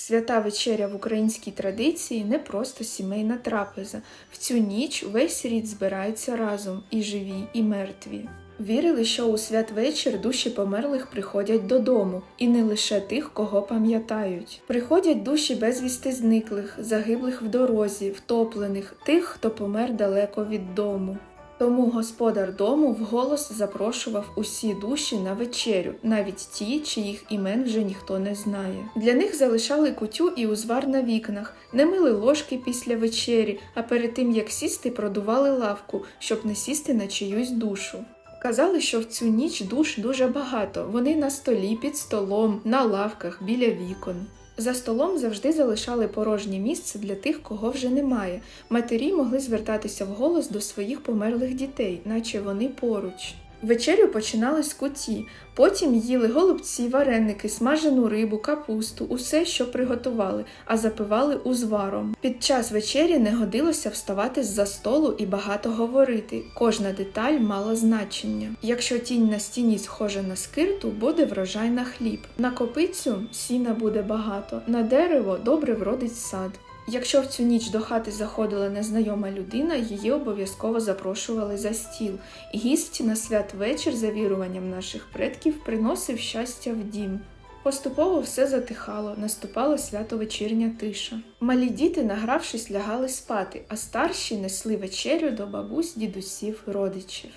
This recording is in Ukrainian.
Свята вечеря в українській традиції не просто сімейна трапеза. В цю ніч весь рід збирається разом, і живі, і мертві. Вірили, що у святвечір душі померлих приходять додому, і не лише тих, кого пам'ятають. Приходять душі безвісти зниклих, загиблих в дорозі, втоплених, тих, хто помер далеко від дому. Тому господар дому вголос запрошував усі душі на вечерю, навіть ті, чиїх імен вже ніхто не знає. Для них залишали кутю і узвар на вікнах, не мили ложки після вечері, а перед тим як сісти, продували лавку, щоб не сісти на чиюсь душу. Казали, що в цю ніч душ дуже багато. Вони на столі, під столом, на лавках, біля вікон. За столом завжди залишали порожнє місце для тих, кого вже немає. Матері могли звертатися вголос до своїх померлих дітей, наче вони поруч. Вечерю починали з куті, потім їли голубці, вареники, смажену рибу, капусту, усе, що приготували, а запивали узваром. Під час вечері не годилося вставати з-за столу і багато говорити. Кожна деталь мала значення. Якщо тінь на стіні схожа на скирту, буде врожай на хліб. На копицю сіна буде багато, на дерево добре вродить сад. Якщо в цю ніч до хати заходила незнайома людина, її обов'язково запрошували за стіл. Гість на святвечір, за віруванням наших предків, приносив щастя в дім. Поступово все затихало, наступала свято-вечірня тиша. Малі діти, награвшись, лягали спати, а старші несли вечерю до бабусь, дідусів, родичів.